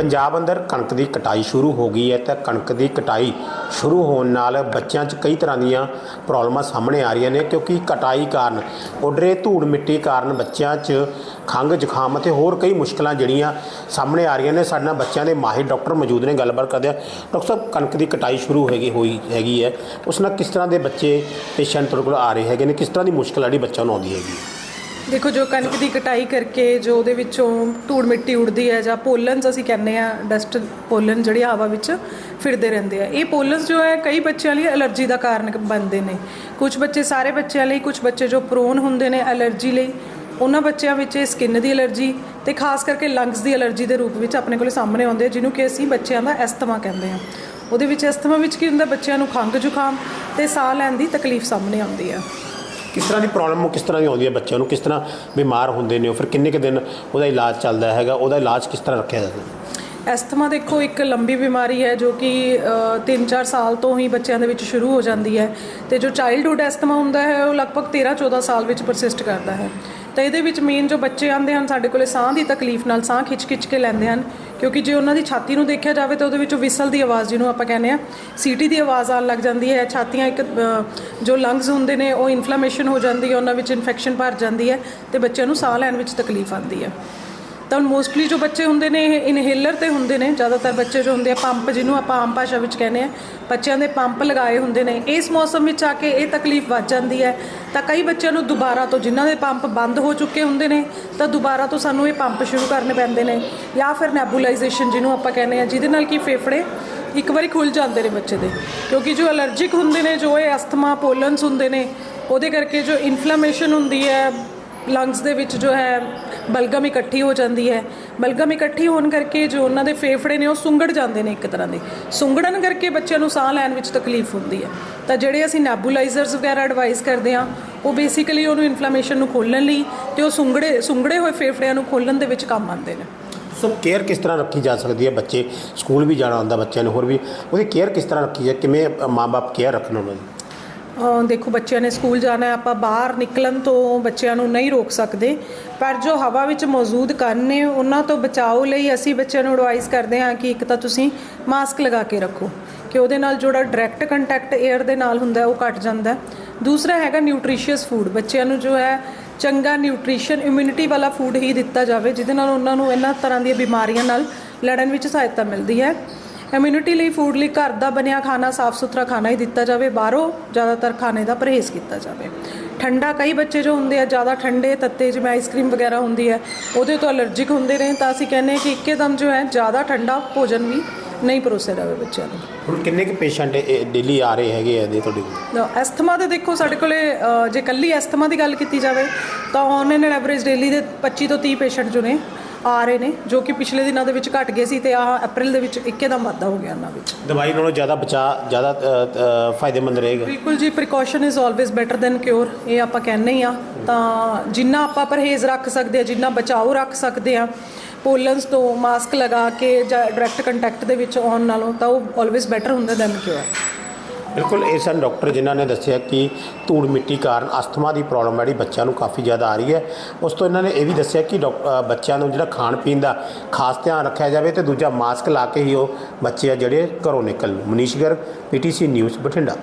ਪੰਜਾਬ ਅੰਦਰ ਕਣਕ ਦੀ ਕਟਾਈ ਸ਼ੁਰੂ ਹੋ ਗਈ ਹੈ ਤਾਂ ਕਣਕ ਦੀ ਕਟਾਈ ਸ਼ੁਰੂ ਹੋਣ ਨਾਲ ਬੱਚਿਆਂ 'ਚ ਕਈ ਤਰ੍ਹਾਂ ਦੀਆਂ ਪ੍ਰੋਬਲਮਾਂ ਸਾਹਮਣੇ ਆ ਰਹੀਆਂ ਨੇ ਕਿਉਂਕਿ ਕਟਾਈ ਕਾਰਨ, ਉੱਡਰੇ ਧੂੜ ਮਿੱਟੀ ਕਾਰਨ ਬੱਚਿਆਂ 'ਚ ਖੰਘ, ਜ਼ੁਕਾਮ ਅਤੇ ਹੋਰ ਕਈ ਮੁਸ਼ਕਲਾਂ ਜਿਹੜੀਆਂ ਸਾਹਮਣੇ ਆ ਰਹੀਆਂ ਨੇ। ਸਾਡੇ ਨਾਲ ਬੱਚਿਆਂ ਦੇ ਮਾਹਿਰ ਡਾਕਟਰ ਮੌਜੂਦ ਨੇ, ਗੱਲਬਾਤ ਕਰਦੇ ਆ ਡਾਕਟਰ ਸਾਹਿਬ, ਕਣਕ ਦੀ ਕਟਾਈ ਸ਼ੁਰੂ ਹੈਗੀ, ਹੋਈ ਹੈਗੀ ਹੈ। ਉਸ ਨਾਲ ਕਿਸ ਤਰ੍ਹਾਂ ਦੇ ਬੱਚੇ, ਪੇਸ਼ੈਂਟ ਤੁਹਾਡੇ ਕੋਲ ਆ ਰਹੇ ਹੈਗੇ ਨੇ? ਕਿਸ ਤਰ੍ਹਾਂ ਦੀ ਮੁਸ਼ਕਲ ਜਿਹੜੀ ਬੱਚਿਆਂ ਨੂੰ ਆਉਂਦੀ ਹੈਗੀ ਹੈ? ਦੇਖੋ, ਜੋ ਕਣਕ ਦੀ ਕਟਾਈ ਕਰਕੇ ਜੋ ਉਹਦੇ ਵਿੱਚੋਂ ਧੂੜ ਮਿੱਟੀ ਉੱਡਦੀ ਹੈ ਜਾਂ ਪੋਲਨਸ ਅਸੀਂ ਕਹਿੰਦੇ ਆ ਡਸਟ ਪੋਲਨ ਜਿਹੜੀ ਹਵਾ ਵਿੱਚ ਫਿਰਦੇ ਰਹਿੰਦੇ ਆ। ਇਹ ਪੋਲਨਸ ਜੋ ਹੈ, ਕਈ ਬੱਚਿਆਂ ਲਈ ਅਲਰਜੀ ਦਾ ਕਾਰਨ ਬਣਦੇ ਨੇ। ਕੁਝ ਬੱਚੇ ਸਾਰੇ ਬੱਚਿਆਂ ਲਈ ਕੁਝ ਬੱਚੇ ਜੋ ਪ੍ਰੋਨ ਹੁੰਦੇ ਨੇ ਅਲਰਜੀ ਲਈ, ਉਹਨਾਂ ਬੱਚਿਆਂ ਵਿੱਚ ਇਹ ਸਕਿਨ ਦੀ ਅਲਰਜੀ ਤੇ ਖਾਸ ਕਰਕੇ ਲੰਗਸ ਦੀ ਅਲਰਜੀ ਦੇ ਰੂਪ ਵਿੱਚ ਆਪਣੇ ਕੋਲੇ ਸਾਹਮਣੇ ਆਉਂਦੇ ਜਿਹਨੂੰ ਕਿ ਅਸੀਂ ਬੱਚਿਆਂ ਦਾ ਐਸਥਮਾ ਕਹਿੰਦੇ ਆ ਉਹਦੇ ਵਿੱਚ ਐਸਥਮਾ ਵਿੱਚ ਕੀ ਹੁੰਦਾ? ਬੱਚਿਆਂ ਨੂੰ ਖੰਘ ਜ਼ੁਕਾਮ ਤੇ ਸਾਹ ਲੈਣ ਦੀ ਤਕਲੀਫ ਸਾਹਮਣੇ ਆਉਂਦੀ ਆ। ਕਿਸ ਤਰ੍ਹਾਂ ਦੀ ਪ੍ਰੋਬਲਮ ਕਿਸ ਤਰ੍ਹਾਂ ਦੀ ਆਉਂਦੀ ਹੈ ਬੱਚਿਆਂ ਨੂੰ, ਕਿਸ ਤਰ੍ਹਾਂ ਬਿਮਾਰ ਹੁੰਦੇ ਨੇ ਉਹ, ਫਿਰ ਕਿੰਨੇ ਕੁ ਦਿਨ ਉਹਦਾ ਇਲਾਜ ਚੱਲਦਾ ਹੈਗਾ, ਉਹਦਾ ਇਲਾਜ ਕਿਸ ਤਰ੍ਹਾਂ ਰੱਖਿਆ ਜਾਂਦਾ? ਐਸਥਮਾ ਦੇਖੋ ਇੱਕ ਲੰਬੀ ਬਿਮਾਰੀ ਹੈ ਜੋ ਕਿ 3-4 ਸਾਲ ਤੋਂ ਹੀ ਬੱਚਿਆਂ ਦੇ ਵਿੱਚ ਸ਼ੁਰੂ ਹੋ ਜਾਂਦੀ ਹੈ ਤੇ ਜੋ ਚਾਈਲਡਹੂਡ ਐਸਥਮਾ ਹੁੰਦਾ ਹੈ ਉਹ ਲਗਭਗ 13-14 ਸਾਲ ਵਿੱਚ ਪਰਸਿਸਟ ਕਰਦਾ ਹੈ। ਤਾਂ ਇਹਦੇ ਵਿੱਚ ਮੇਨ ਜੋ ਬੱਚੇ ਆਉਂਦੇ ਹਨ, ਸਾਡੇ ਕੋਲੇ ਸਾਹ ਦੀ ਤਕਲੀਫ ਨਾਲ ਸਾਹ ਖਿੱਚ-ਖਿੱਚ ਕੇ ਲੈਂਦੇ ਹਨ, ਕਿਉਂਕਿ ਜੇ ਉਹਨਾਂ ਦੀ ਛਾਤੀ ਨੂੰ ਦੇਖਿਆ ਜਾਵੇ ਤਾਂ ਉਹਦੇ ਵਿੱਚੋਂ ਵਿਸਲ ਦੀ ਆਵਾਜ਼, ਜਿਹਨੂੰ ਆਪਾਂ ਕਹਿੰਦੇ ਆ ਸੀਟੀ ਦੀ ਆਵਾਜ਼ ਆਉਣ ਲੱਗ ਜਾਂਦੀ ਹੈ, ਛਾਤੀਆਂ ਇੱਕ ਜੋ ਲੰਗਸ ਹੁੰਦੇ ਨੇ, ਉਹ ਇਨਫਲੇਮੇਸ਼ਨ ਹੋ ਜਾਂਦੀ ਹੈ, ਉਹਨਾਂ ਵਿੱਚ ਇਨਫੈਕਸ਼ਨ ਭਰ ਜਾਂਦੀ ਹੈ ਤੇ ਬੱਚਿਆਂ ਨੂੰ ਸਾਹ ਲੈਣ ਵਿੱਚ ਤਕਲੀਫ ਆਉਂਦੀ ਹੈ। ਤਾਂ ਮੋਸਟਲੀ ਜੋ ਬੱਚੇ ਹੁੰਦੇ ਨੇ, ਇਹ ਇਨਹੇਲਰ ਤੇ ਹੁੰਦੇ ਨੇ, ਜ਼ਿਆਦਾਤਰ ਬੱਚੇ ਜੋ ਹੁੰਦੇ ਆ ਪੰਪ ਜਿਹਨੂੰ ਆਪਾਂ ਆਮ ਭਾਸ਼ਾ ਵਿੱਚ ਕਹਿੰਦੇ ਆ ਬੱਚਿਆਂ ਦੇ ਪੰਪ ਲਗਾਏ ਹੁੰਦੇ ਨੇ, ਇਸ ਮੌਸਮ ਵਿੱਚ ਆ ਕੇ ਇਹ ਤਕਲੀਫ ਵੱਧ ਜਾਂਦੀ ਹੈ ਤਾਂ ਕਈ ਬੱਚਿਆਂ ਨੂੰ ਦੁਬਾਰਾ ਤੋਂ ਜਿਨ੍ਹਾਂ ਦੇ ਪੰਪ ਬੰਦ ਹੋ ਚੁੱਕੇ ਹੁੰਦੇ ਨੇ, ਤਾਂ ਦੁਬਾਰਾ ਤੋਂ ਸਾਨੂੰ ਇਹ ਪੰਪ ਸ਼ੁਰੂ ਕਰਨੇ ਪੈਂਦੇ ਨੇ। ਜਾਂ ਫਿਰ ਨੈਬੂਲਾਈਜੇਸ਼ਨ ਜਿਹਨੂੰ ਆਪਾਂ ਕਹਿੰਦੇ ਆ ਜਿਹਦੇ ਨਾਲ ਕਿ ਫੇਫੜੇ ਇੱਕ ਵਾਰੀ ਖੁੱਲ ਜਾਂਦੇ ਨੇ ਬੱਚੇ ਦੇ। ਕਿਉਂਕਿ ਜੋ ਅਲਰਜਿਕ ਹੁੰਦੇ ਨੇ, ਜੋ ਇਹ ਅਸਥਮਾ ਪੋਲਨਸ ਹੁੰਦੇ ਨੇ, ਉਹਦੇ ਕਰਕੇ ਜੋ ਇਨਫਲੇਮੇਸ਼ਨ ਹੁੰਦੀ ਹੈ ਲੰਗਸ ਦੇ ਵਿੱਚ ਜੋ ਹੈ, ਬਲਗਮ ਇਕੱਠੀ ਹੋ ਜਾਂਦੀ ਹੈ। ਬਲਗਮ ਇਕੱਠੀ ਹੋਣ ਕਰਕੇ ਜੋ ਉਹਨਾਂ ਦੇ ਫੇਫੜੇ ਨੇ, ਉਹ ਸੁੰਗੜ ਜਾਂਦੇ ਨੇ ਇੱਕ ਤਰ੍ਹਾਂ ਦੇ। ਸੁੰਗੜਨ ਕਰਕੇ ਬੱਚਿਆਂ ਨੂੰ ਸਾਹ ਲੈਣ ਵਿੱਚ ਤਕਲੀਫ ਹੁੰਦੀ ਹੈ। ਤਾਂ ਜਿਹੜੇ ਅਸੀਂ ਨੈਬੂਲਾਈਜ਼ਰਸ ਵਗੈਰਾ ਐਡਵਾਈਸ ਕਰਦੇ ਹਾਂ ਉਹ ਬੇਸਿਕਲੀ ਉਹਨੂੰ ਇਨਫਲੇਮੇਸ਼ਨ ਨੂੰ ਖੋਲਣ ਲਈ ਤੇ ਉਹ ਸੁੰਗੜੇ ਸੁੰਗੜੇ ਹੋਏ ਫੇਫੜਿਆਂ ਨੂੰ ਖੋਲਣ ਦੇ ਵਿੱਚ ਕੰਮ ਆਉਂਦੇ ਨੇ। ਸੋ ਕੇਅਰ ਕਿਸ ਤਰ੍ਹਾਂ ਰੱਖੀ ਜਾ ਸਕਦੀ ਹੈ? ਬੱਚੇ ਸਕੂਲ ਵੀ ਜਾਣਾ ਹੁੰਦਾ ਬੱਚਿਆਂ ਨੇ ਹੋਰ ਵੀ। ਉਹਦੀ ਕੇਅਰ ਕਿਸ ਤਰ੍ਹਾਂ ਰੱਖੀ ਜਾ ਕਿਵੇਂ ਮਾਪੇ ਕੇਅਰ ਰੱਖਣ ਉਹਨਾਂ ਦੀ? ਦੇਖੋ ਬੱਚਿਆਂ ਨੇ ਸਕੂਲ ਜਾਣਾ ਹੈ ਆਪਾਂ ਬਾਹਰ ਨਿਕਲਣ ਤੋਂ ਬੱਚਿਆਂ ਨੂੰ ਨਹੀਂ ਰੋਕ ਸਕਦੇ। ਪਰ ਜੋ ਹਵਾ ਵਿੱਚ ਮੌਜੂਦ ਕਣ ਨੇ ਉਹਨਾਂ ਤੋਂ ਬਚਾਓ ਲਈ ਅਸੀਂ ਬੱਚਿਆਂ ਨੂੰ ਐਡਵਾਈਸ ਕਰਦੇ ਹਾਂ ਕਿ ਇੱਕ ਤਾਂ ਤੁਸੀਂ ਮਾਸਕ ਲਗਾ ਕੇ ਰੱਖੋ। ਕਿ ਉਹਦੇ ਨਾਲ ਜਿਹੜਾ ਡਾਇਰੈਕਟ ਕੰਟੈਕਟ 에ਅਰ ਦੇ ਨਾਲ ਹੁੰਦਾ ਉਹ ਘਟ ਜਾਂਦਾ। ਦੂਸਰਾ ਹੈਗਾ ਨਿਊਟ੍ਰੀਸ਼ੀਅਸ ਫੂਡ ਬੱਚਿਆਂ ਨੂੰ ਜੋ ਹੈ, ਚੰਗਾ ਨਿਊਟ੍ਰੀਸ਼ਨ ਇਮਿਊਨਿਟੀ ਵਾਲਾ ਫੂਡ ਹੀ ਦਿੱਤਾ ਜਾਵੇ, ਜਿਹਦੇ ਨਾਲ ਉਹਨਾਂ ਨੂੰ ਇਹਨਾਂ ਤਰ੍ਹਾਂ ਦੀਆਂ ਬਿਮਾਰੀਆਂ ਨਾਲ ਲੜਨ ਵਿੱਚ ਸਹਾਇਤਾ ਮਿਲਦੀ ਹੈ। ਇਮਿਊਨਿਟੀ ਲਈ ਫੂਡ ਲਈ ਘਰ ਦਾ ਬਣਿਆ ਖਾਣਾ ਸਾਫ਼ ਸੁਥਰਾ ਖਾਣਾ ਹੀ ਦਿੱਤਾ ਜਾਵੇ, ਬਾਹਰੋਂ ਜ਼ਿਆਦਾਤਰ ਖਾਣੇ ਦਾ ਪਰਹੇਜ਼ ਕੀਤਾ ਜਾਵੇ। ਠੰਡਾ, ਕਈ ਬੱਚੇ ਜੋ ਹੁੰਦੇ ਆ, ਜ਼ਿਆਦਾ ਠੰਡੇ ਤੱਤੇ, ਜਿਵੇਂ ਆਈਸਕ੍ਰੀਮ ਵਗੈਰਾ ਹੁੰਦੀ ਹੈ, ਉਹਦੇ ਤੋਂ ਅਲਰਜਿਕ ਹੁੰਦੇ ਨੇ, ਤਾਂ ਅਸੀਂ ਕਹਿੰਦੇ ਹਾਂ ਕਿ ਇੱਕੇਦਮ ਜੋ ਹੈ, ਜ਼ਿਆਦਾ ਠੰਡਾ ਭੋਜਨ ਵੀ ਨਹੀਂ ਪਰੋਸਿਆ ਜਾਵੇ ਬੱਚਿਆਂ ਨੂੰ ਹੁਣ ਕਿੰਨੇ ਕੁ ਪੇਸ਼ੈਂਟ ਡੇਲੀ ਆ ਰਹੇ ਹੈਗੇ ਆ ਇਹਦੇ ਤੁਹਾਡੇ ਕੋਲ? ਐਸਥਮਾ ਦੇ ਦੇਖੋ ਸਾਡੇ ਕੋਲੇ ਅ, ਜੇ ਕੱਲੀ ਐਸਥਮਾ ਦੀ ਗੱਲ ਕੀਤੀ ਜਾਵੇ ਤਾਂ ਔਨ ਐਨ ਐਵਰੇਜ ਡੇਲੀ ਦੇ 25 ਤੋਂ 30 ਪੇਸ਼ੈਂਟ ਜੋ ਨੇ ਆ ਰਹੇ ਨੇ ਜੋ ਕਿ ਪਿਛਲੇ ਦਿਨਾਂ ਦੇ ਵਿੱਚ ਘਟ ਗਏ ਸੀ ਤੇ ਆ ਅਪ੍ਰੈਲ ਦੇ ਵਿੱਚ ਇੱਕੇਦਮ ਵਾਧਾ ਹੋ ਗਿਆ ਉਹਨਾਂ ਵਿੱਚ। ਦਵਾਈ ਨਾਲੋਂ ਜ਼ਿਆਦਾ ਬਚਾ ਜ਼ਿਆਦਾ ਅ, ਅ, ਫਾਇਦੇਮੰਦ ਰਹੇਗਾ। ਬਿਲਕੁਲ ਜੀ precaution is always better than cure ਇਹ ਆਪਾਂ ਕਹਿੰਦੇ ਹੀ ਆ। ਤਾਂ ਜਿੰਨਾ ਆਪਾਂ ਪਰਹੇਜ਼ ਰੱਖ ਸਕਦੇ ਆ ਜਿੰਨਾ ਬਚਾਓ ਰੱਖ ਸਕਦੇ ਆ ਪੋਲਨਸ ਤੋਂ ਮਾਸਕ ਲਗਾ ਕੇ ਜਾਂ ਡਾਇਰੈਕਟ ਕੰਟੈਕਟ ਦੇ ਵਿੱਚ ਆਉਣ ਨਾਲੋਂ ਤਾਂ ਉਹ ਆਲਵੇਜ਼ ਬੈਟਰ ਹੁੰਦਾ ਦੈਨ ਕਿਉਰ ਬਿਲਕੁਲ, ਇਹ ਸਨ ਡਾਕਟਰ ਜਿਨ੍ਹਾਂ ਨੇ ਦੱਸਿਆ ਕਿ ਧੂੜ ਮਿੱਟੀ ਕਾਰਨ ਅਸਥਮਾ ਦੀ ਪ੍ਰੋਬਲਮ ਜਿਹੜੀ ਬੱਚਿਆਂ ਨੂੰ ਕਾਫੀ ਜ਼ਿਆਦਾ ਆ ਰਹੀ ਹੈ। ਉਸ ਤੋਂ ਇਹਨਾਂ ਨੇ ਇਹ ਵੀ ਦੱਸਿਆ ਕਿ ਡਾਕ- ਬੱਚਿਆਂ ਨੂੰ ਜਿਹੜਾ ਖਾਣ ਪੀਣ ਦਾ ਖਾਸ ਧਿਆਨ ਰੱਖਿਆ ਜਾਵੇ ਤੇ ਦੂਜਾ ਮਾਸਕ ਲਾ ਕੇ ਹੀ ਉਹ ਬੱਚੇ ਆ ਜਿਹੜੇ ਘਰੋਂ ਨਿਕਲਣ। Manish Garg, PTC news, Bathinda.